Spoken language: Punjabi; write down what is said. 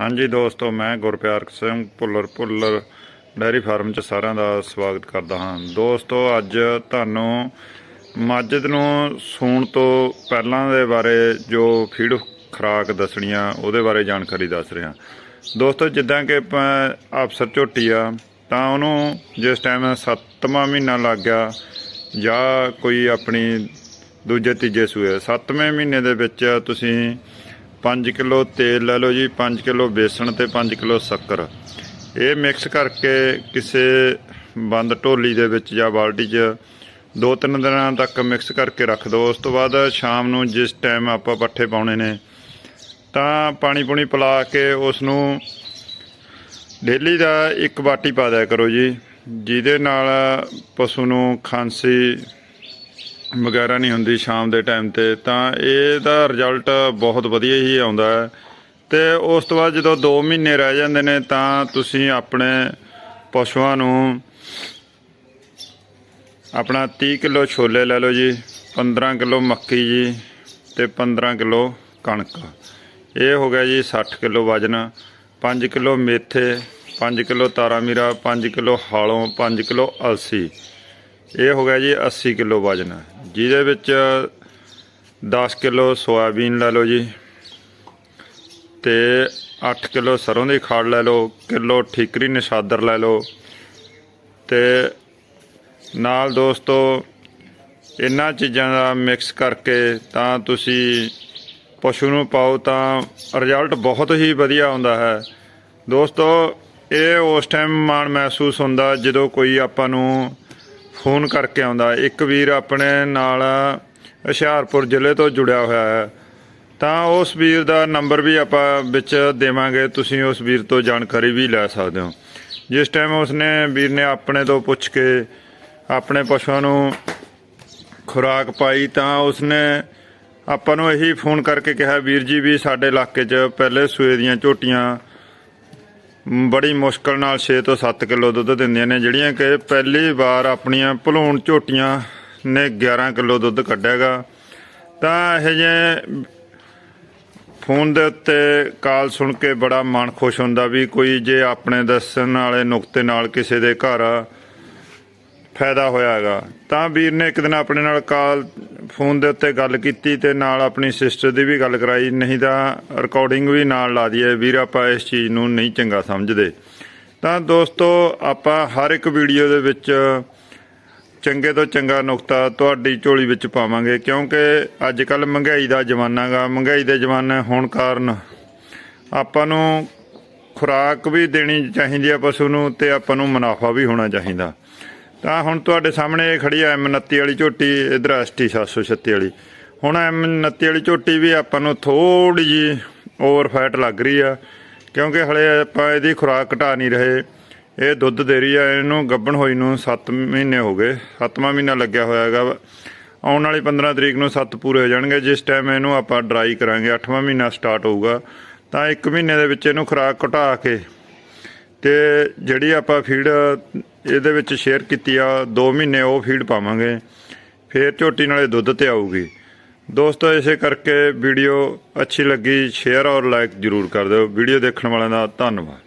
ਹਾਂਜੀ ਦੋਸਤੋ, ਮੈਂ ਗੁਰਪਿਆਰ ਸਿੰਘ ਭੁੱਲਰ ਭੁੱਲਰ, ਡੈਰੀ ਫਾਰਮ 'ਚ ਸਾਰਿਆਂ ਦਾ ਸਵਾਗਤ ਕਰਦਾ ਹਾਂ। ਦੋਸਤੋ, ਅੱਜ ਤੁਹਾਨੂੰ ਮੱਝ ਨੂੰ ਸੂਣ ਤੋਂ ਪਹਿਲਾਂ ਦੇ ਬਾਰੇ ਜੋ ਫੀਡ ਖੁਰਾਕ ਆ ਉਹਦੇ ਬਾਰੇ ਜਾਣਕਾਰੀ ਦੱਸ ਰਿਹਾ। ਦੋਸਤੋ, ਜਿੱਦਾਂ ਕਿ ਆਪਾਂ ਅਫਸਰ ਝੋਟੀ ਆ, ਤਾਂ ਉਹਨੂੰ ਜਿਸ ਟਾਈਮ 7ਵਾਂ ਮਹੀਨਾ ਲੱਗ ਗਿਆ, ਜਾਂ ਕੋਈ ਆਪਣੀ ਦੂਜੇ ਤੀਜੇ ਸੂਏ 7ਵੇਂ ਮਹੀਨੇ ਦੇ ਵਿੱਚ ਤੁਸੀਂ 5 ਕਿਲੋ ਤੇਲ ਲੈ ਲਓ ਜੀ 5 ਕਿਲੋ ਬੇਸਣ ਤੇ 5 ਕਿਲੋ ਸ਼ੱਕਰ। ਇਹ ਮਿਕਸ ਕਰਕੇ ਕਿਸੇ ਬੰਦ ਢੋਲੀ ਦੇ ਵਿੱਚ ਜਾਂ ਬਾਲਟੀ 'ਚ ਦੋ ਤਿੰਨ ਦਿਨਾਂ ਤੱਕ ਮਿਕਸ ਕਰਕੇ ਰੱਖ ਦਿਓ। ਉਸ ਤੋਂ ਬਾਅਦ ਸ਼ਾਮ ਨੂੰ ਜਿਸ ਟਾਈਮ ਆਪਾਂ ਪੱਠੇ ਪਾਉਣੇ ਨੇ, ਤਾਂ ਪਾਣੀ ਪੁਣੀ ਪਿਲਾ ਕੇ ਉਸ ਨੂੰ ਡੇਲੀ ਦਾ ਇੱਕ ਬਾਟੀ ਪਾ ਦਿਆ ਕਰੋ ਜੀ, ਜਿਹਦੇ ਨਾਲ ਪਸ਼ੂ ਨੂੰ ਖਾਂਸੀ ਵਗੈਰਾ ਨਹੀਂ ਹੁੰਦੀ ਸ਼ਾਮ ਦੇ ਟਾਈਮ ਤੇ, ਤਾਂ ਇਹਦਾ ਰਿਜ਼ਲਟ ਬਹੁਤ ਵਧੀਆ ਹੀ ਆਉਂਦਾ ਹੈ। ਤੇ ਉਸ ਤੋਂ ਬਾਅਦ ਜਦੋਂ 2 ਮਹੀਨੇ ਰਹਿ ਜਾਂਦੇ ਨੇ, ਤਾਂ ਤੁਸੀਂ ਆਪਣੇ ਪਸ਼ੂਆਂ ਨੂੰ ਆਪਣਾ 30 ਕਿਲੋ ਛੋਲੇ ਲੈ ਲਓ ਜੀ 15 ਕਿਲੋ ਮੱਕੀ ਜੀ ਤੇ 15 ਕਿਲੋ ਕਣਕ। ਇਹ ਹੋ ਗਿਆ ਜੀ 60 ਕਿਲੋ ਵਜਨ 5 ਕਿਲੋ ਮੇਥੇ 5 ਕਿਲੋ ਤਾਰਾ ਮੀਰਾ 5 ਕਿਲੋ ਹਾਲੋਂ 5 ਕਿਲੋ ਅਲਸੀ। ਇਹ ਹੋ ਗਿਆ ਜੀ 80 ਕਿਲੋ ਵਜਨ। ਜਿਹਦੇ ਵਿੱਚ 10 ਕਿਲੋ ਸੋਇਆਬੀਨ ਲੈ ਲਓ ਜੀ ਤੇ 8 ਕਿਲੋ ਸਰੋਂ ਦੀ ਖਾੜ ਲੈ ਲਓ, ਕਿਲੋ ਠੀਕਰੀ ਨਿਸ਼ਾਦਰ ਲੈ ਲਓ ਤੇ ਨਾਲ ਦੋਸਤੋ ਇਹਨਾਂ ਚੀਜ਼ਾਂ ਦਾ ਮਿਕਸ ਕਰਕੇ ਤਾਂ ਤੁਸੀਂ ਪਸ਼ੂ ਨੂੰ ਪਾਓ ਤਾਂ ਰਿਜ਼ਲਟ ਬਹੁਤ ਹੀ ਵਧੀਆ ਆਉਂਦਾ ਹੈ। ਦੋਸਤੋ, ਇਹ ਉਸ ਟਾਈਮ ਮਾਣ ਮਹਿਸੂਸ ਹੁੰਦਾ ਜਦੋਂ ਕੋਈ ਆਪਾਂ ਨੂੰ ਫੋਨ ਕਰਕੇ ਆਉਂਦਾ। ਇੱਕ ਵੀਰ ਆਪਣੇ ਨਾਲ ਹੁਸ਼ਿਆਰਪੁਰ ਜ਼ਿਲ੍ਹੇ ਤੋਂ ਜੁੜਿਆ ਹੋਇਆ ਹੈ। ਤਾਂ ਉਸ ਵੀਰ ਦਾ ਨੰਬਰ ਵੀ ਆਪਾਂ ਵਿੱਚ ਦੇਵਾਂਗੇ। ਤੁਸੀਂ ਉਸ ਵੀਰ ਤੋਂ ਜਾਣਕਾਰੀ ਵੀ ਲੈ ਸਕਦੇ ਹੋ। ਜਿਸ ਟਾਈਮ ਉਸਨੇ ਵੀਰ ਨੇ ਆਪਣੇ ਤੋਂ ਪੁੱਛ ਕੇ ਆਪਣੇ ਪਸ਼ੂਆਂ ਨੂੰ ਖੁਰਾਕ ਪਾਈ, ਤਾਂ ਉਸਨੇ ਆਪਾਂ ਨੂੰ ਇਹੀ ਫੋਨ ਕਰਕੇ ਕਿਹਾ, ਵੀਰ ਜੀ, ਵੀ ਸਾਡੇ ਇਲਾਕੇ 'ਚ ਪਹਿਲੇ ਸੂਏ ਦੀਆਂ ਝੋਟੀਆਂ ਬੜੀ ਮੁਸ਼ਕਲ ਨਾਲ 6 ਤੋਂ 7 ਕਿਲੋ ਦੁੱਧ ਦਿੰਦੀਆਂ ਨੇ, ਜਿਹੜੀਆਂ ਕਿ ਪਹਿਲੀ ਵਾਰ ਆਪਣੀਆਂ ਭਲੂਣ ਝੋਟੀਆਂ ਨੇ 11 ਕਿਲੋ ਦੁੱਧ ਕੱਢਿਆਗਾ। ਤਾਂ ਇਹ ਜੇ ਫੋਨ ਦੇ ਉੱਤੇ ਕਾਲ ਸੁਣ ਕੇ ਬੜਾ ਮਨ ਖੁਸ਼ ਹੁੰਦਾ ਵੀ ਕੋਈ ਜੇ ਆਪਣੇ ਦੱਸਣ ਵਾਲੇ ਨੁਕਤੇ ਨਾਲ ਕਿਸੇ ਦੇ ਘਰ ਫਾਇਦਾ ਹੋਇਆ ਹੈਗਾ ਤਾਂ ਵੀਰ ਨੇ ਇੱਕ ਦਿਨ ਆਪਣੇ ਨਾਲ ਕਾਲ ਫੋਨ ਦੇ ਉੱਤੇ ਗੱਲ ਕੀਤੀ ਤੇ ਨਾਲ ਆਪਣੀ ਸਿਸਟਰ ਦੀ ਵੀ ਗੱਲ ਕਰਾਈ, ਨਹੀਂ ਤਾਂ ਰਿਕਾਰਡਿੰਗ ਵੀ ਨਾਲ ਲਾ ਦਈਏ। ਵੀਰ, ਆਪਾਂ ਇਸ ਚੀਜ਼ ਨੂੰ ਨਹੀਂ ਚੰਗਾ ਸਮਝਦੇ। ਤਾਂ ਦੋਸਤੋ, ਆਪਾਂ ਹਰ ਇੱਕ ਵੀਡੀਓ ਦੇ ਵਿੱਚ ਚੰਗੇ ਤੋਂ ਚੰਗਾ ਨੁਕਤਾ ਤੁਹਾਡੀ ਝੋਲੀ ਵਿੱਚ ਪਾਵਾਂਗੇ, ਕਿਉਂਕਿ ਅੱਜ ਕੱਲ ਮਹਿੰਗਾਈ ਦਾ ਜ਼ਮਾਨਾ ਗਾ। ਮਹਿੰਗਾਈ ਦੇ ਜ਼ਮਾਨੇ ਹੋਣ ਕਾਰਨ ਆਪਾਂ ਨੂੰ ਖੁਰਾਕ ਵੀ ਦੇਣੀ ਚਾਹੀਦੀ ਆ ਪਸ਼ੂ ਨੂੰ ਤੇ ਆਪਾਂ ਨੂੰ ਮੁਨਾਫਾ ਵੀ ਹੋਣਾ ਚਾਹੀਦਾ। ਤਾਂ ਹੁਣ ਤੁਹਾਡੇ ਸਾਹਮਣੇ ਇਹ ਖੜੀ ਆ M29 ਵਾਲੀ ਝੋਟੀ, ਇਧਰ ST 736 ਵਾਲੀ ਹੁਣ M29 ਵਾਲੀ ਝੋਟੀ ਵੀ ਆਪਾਂ ਨੂੰ ਥੋੜੀ ਜੀ ਓਵਰ ਫੈਟ ਲੱਗ ਰਹੀ ਆ, ਕਿਉਂਕਿ ਹਲੇ ਆਪਾਂ ਇਹਦੀ ਖੁਰਾਕ ਘਟਾ ਨਹੀਂ ਰਹੇ ਇਹ ਦੁੱਧ ਦੇ ਰਹੀ ਆ, ਇਹਨੂੰ ਗੱਭਣ ਹੋਈ ਨੂੰ 7 ਮਹੀਨੇ ਹੋ ਗਏ 7ਵਾਂ ਮਹੀਨਾ ਲੱਗਿਆ ਹੋਇਆ ਹੈਗਾ ਵਾ। ਆਉਣ ਵਾਲੀ 15 ਤਰੀਕ ਨੂੰ 7 ਪੂਰੇ ਹੋ ਜਾਣਗੇ, ਜਿਸ ਟਾਈਮ ਇਹਨੂੰ ਆਪਾਂ ਡਰਾਈ ਕਰਾਂਗੇ 8ਵਾਂ ਮਹੀਨਾ ਸਟਾਰਟ ਹੋਊਗਾ, ਤਾਂ 1 ਮਹੀਨੇ ਦੇ ਵਿੱਚ ਇਹਨੂੰ ਖੁਰਾਕ ਘਟਾ ਕੇ ਤੇ ਜਿਹੜੀ ਆਪਾਂ ਫੀਡ ਇਹਦੇ ਵਿੱਚ ਸ਼ੇਅਰ ਕੀਤੀ ਆ 2 ਮਹੀਨੇ ਉਹ ਫੀਡ ਪਾਵਾਂਗੇ, ਫੇਰ ਝੋਟੀ ਨਾਲੇ ਦੁੱਧ ਤੇ ਆਊਗੀ। ਦੋਸਤੋ, ਇਸੇ ਕਰਕੇ ਵੀਡੀਓ ਅੱਛੀ ਲੱਗੀ ਸ਼ੇਅਰ ਔਰ ਲਾਈਕ ਜਰੂਰ ਕਰ ਦਿਓ। ਵੀਡੀਓ ਦੇਖਣ ਵਾਲਿਆਂ ਦਾ ਧੰਨਵਾਦ।